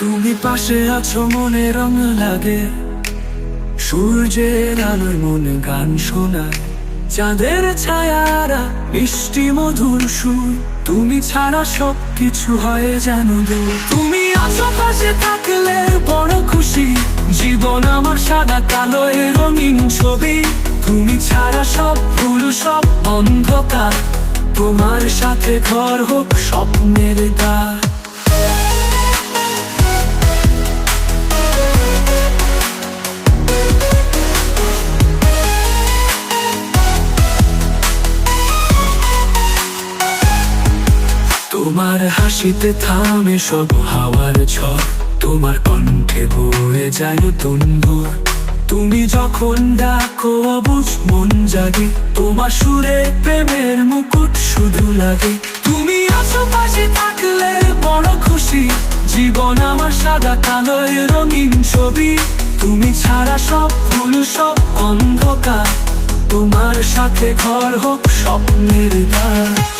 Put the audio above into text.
তুমি পাশে আছো, মনে রং লাগে। সূর্যের আলোয় মনে গান শোনায়। চাঁদের ছায়ারা মিষ্টি মধুর সুর। তুমি ছাড়া সব কিছু হয় জানো তুমি আছো পাশে থাকলে বড় খুশি। জীবন আমার সাদা কালো রঙিন ছবি। তুমি ছাড়া সব ভুল, সব অন্ধকার। তোমার সাথে ঘর হোক স্বপ্নের দ্বার। তোমার হাসিতে থামে সব হাওয়ার ঝড়। তোমার কণ্ঠে বয়ে যায় নতুন ভোর। তুমি যখন ডাকো অবুঝ মন জাগে, তোমার সুরে প্রেমের মুকুট শুধু লাগে। তুমি আছো পাশে থাকলে বড় খুশি, জীবন আমার সাদা কালো এ রঙিন ছবি। তুমি ছাড়া সব ভুল, সব অন্ধকার। তোমার সাথে ঘর হোক স্বপ্নের দ্বার।